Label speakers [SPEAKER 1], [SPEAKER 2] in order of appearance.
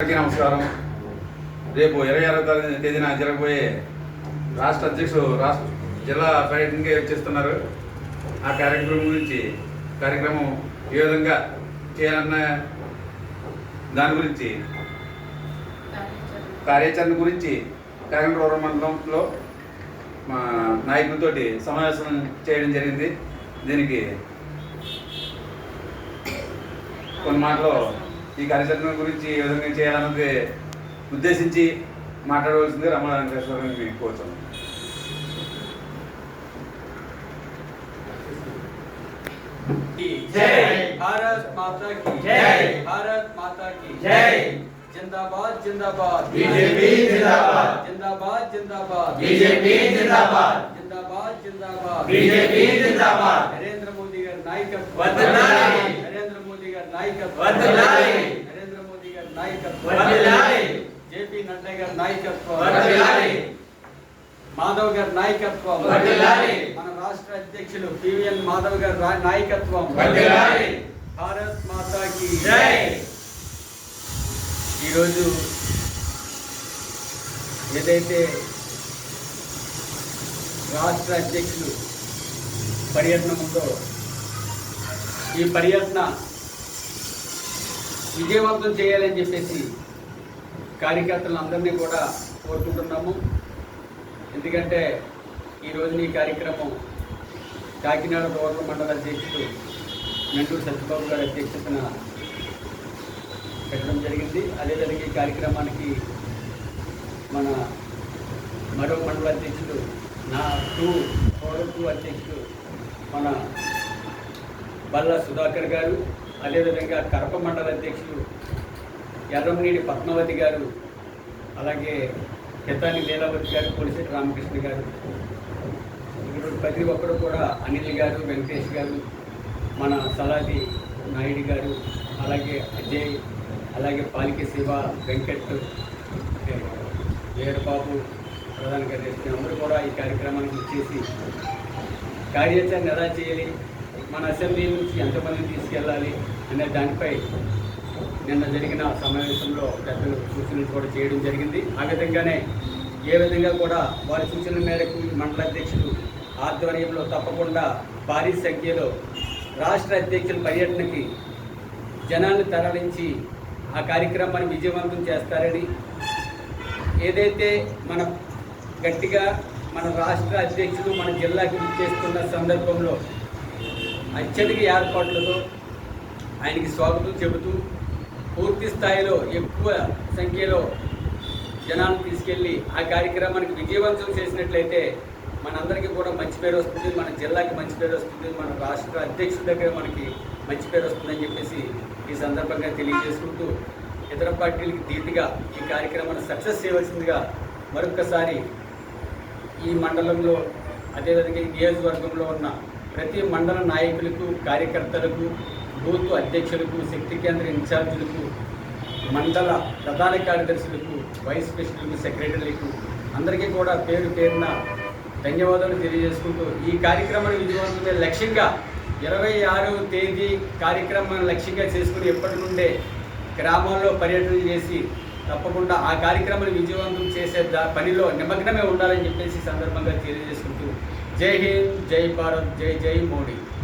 [SPEAKER 1] అందరికీ నమస్కారం. రేపు ఇరవై ఆరో తారీఖు తేదీన జరగబోయే రాష్ట్ర అధ్యక్షుడు రాష్ట్ర జిల్లా పర్యటనకి చేస్తున్నారు? ఆ కార్యక్రమం గురించి కార్యక్రమం ఏ విధంగా చేయాలన్న దాని గురించి కార్యాచరణ గురించి కాకినాడ మండలంలో మా నాయకులతోటి సమావేశం చేయడం జరిగింది. దీనికి కొన్ని మాటలు ఈ కార్యాచరణ గురించి ఏ విధంగా చేయాలన్నది ఉద్దేశించి మాట్లాడవలసింది రమణ వెంకటేశ్వర గారిని కోరుతున్నాను
[SPEAKER 2] की
[SPEAKER 3] जय।
[SPEAKER 2] भारत माता की
[SPEAKER 3] जय।
[SPEAKER 2] भारत माता की
[SPEAKER 3] जय।
[SPEAKER 2] जिंदाबाद जिंदाबाद
[SPEAKER 3] बीजेपी जिंदाबाद।
[SPEAKER 2] जिंदाबाद जिंदाबाद
[SPEAKER 3] बीजेपी जिंदाबाद।
[SPEAKER 2] जिंदाबाद जिंदाबाद
[SPEAKER 3] बीजेपी जिंदाबाद।
[SPEAKER 2] नरेंद्र मोदी గారి నాయకత్వం
[SPEAKER 3] వర్ధిల్లాలి।
[SPEAKER 2] నరేంద్ర మోదీ గారి నాయకత్వం
[SPEAKER 3] వర్ధిల్లాలి।
[SPEAKER 2] నరేంద్ర మోదీ గారి నాయకత్వం
[SPEAKER 3] వర్ధిల్లాలి।
[SPEAKER 2] జేపీ నడ్డా గారి నాయకత్వం
[SPEAKER 3] వర్ధిల్లాలి.
[SPEAKER 2] మాధవ్ గారి నాయకత్వం. మన రాష్ట్ర అధ్యక్షులు పివిఎన్ మాధవ్ గారి నాయకత్వం. భారత్ మాతాకి
[SPEAKER 3] జై
[SPEAKER 2] ఈరోజు ఏదైతే రాష్ట్ర అధ్యక్షులు పర్యటన ఉందో ఈ పర్యటన విజయవంతం చేయాలని చెప్పేసి కార్యకర్తలందరినీ కూడా కోరుకుంటున్నాము. ఎందుకంటే ఈరోజు ఈ కార్యక్రమం కాకినాడ రూరల్ మండల అధ్యక్షుడు మెంటూరు సత్యబాబు గారి అధ్యక్షతన పెట్టడం జరిగింది. అదేవిధంగా ఈ కార్యక్రమానికి మన మరో మండల అధ్యక్షుడు నా టూ పౌరపు టూ అధ్యక్షుడు మన బల్ల సుధాకర్ గారు అదేవిధంగా కరప మండల అధ్యక్షులు ఎర్రంనీడి పద్మావతి గారు అలాగే పెద్దాని లీలావతి గారు పొలిశెట్టి రామకృష్ణ గారు ఇక్కడ ప్రతి ఒక్కరు కూడా అనిల్ గారు వెంకటేష్ గారు మన సలాది నాయుడు గారు అలాగే అజయ్ అలాగే పాలిక శివ వెంకట్ వీరబాబు ప్రధాన కార్యదర్శి అందరూ కూడా ఈ కార్యక్రమానికి ఇచ్చేసి కార్యాచరణ ఎలా చేయాలి మన అసెంబ్లీ నుంచి ఎంతమందిని తీసుకెళ్ళాలి అనే దానిపై నిన్న జరిగిన సమావేశంలో పెద్దలు సూచనలు కూడా చేయడం జరిగింది. ఆ విధంగానే ఏ విధంగా కూడా వారి సూచనల మేరకు మండల అధ్యక్షులు ఆధ్వర్యంలో తప్పకుండా భారీ సంఖ్యలో రాష్ట్ర అధ్యక్షుల పర్యటనకి జనాన్ని తరలించి ఆ కార్యక్రమాన్ని విజయవంతం చేస్తారని ఏదైతే మన గట్టిగా మన రాష్ట్ర అధ్యక్షులు మన జిల్లాకి చేస్తున్న సందర్భంలో అత్యధిక ఏర్పాట్లతో ఆయనకి స్వాగతం చెబుతూ పూర్తి స్థాయిలో ఎక్కువ సంఖ్యలో జనాన్ని తీసుకెళ్ళి ఆ కార్యక్రమానికి విజయవంతం చేసినట్లయితే మనందరికీ కూడా మంచి పేరు వస్తుంది. మన జిల్లాకి మంచి పేరు వస్తుంది. మన రాష్ట్ర అధ్యక్షుల దగ్గర మనకి మంచి పేరు వస్తుందని చెప్పేసి ఈ సందర్భంగా తెలియజేసుకుంటూ ఇతర పార్టీలకి ధీటుగా ఈ కార్యక్రమాన్ని సక్సెస్ చేయవలసిందిగా మరొకసారి ఈ మండలంలో అదేవిధంగా ఈ నియోజకవర్గంలో ఉన్న ప్రతి మండల నాయకులకు కార్యకర్తలకు బూత్ అధ్యక్షులకు శక్తి కేంద్ర ఇన్ఛార్జీలకు మండల ప్రధాన కార్యదర్శులకు వైస్ ప్రెసిడెంట్లకు సెక్రటరీలకు అందరికీ కూడా పేరు పేరున ధన్యవాదాలు తెలియజేసుకుంటూ ఈ కార్యక్రమాన్ని విజయవంతమే లక్ష్యంగా ఇరవై ఆరవ తేదీ కార్యక్రమాన్ని లక్ష్యంగా చేసుకుని ఎప్పటి నుండే గ్రామాల్లో పర్యటన చేసి తప్పకుండా ఆ కార్యక్రమాన్ని విజయవంతం చేసే దా- పనిలో నిమగ్నమే ఉండాలని చెప్పేసి సందర్భంగా తెలియజేసుకుంటూ जय हिंद जय भारत जय जय मोदी।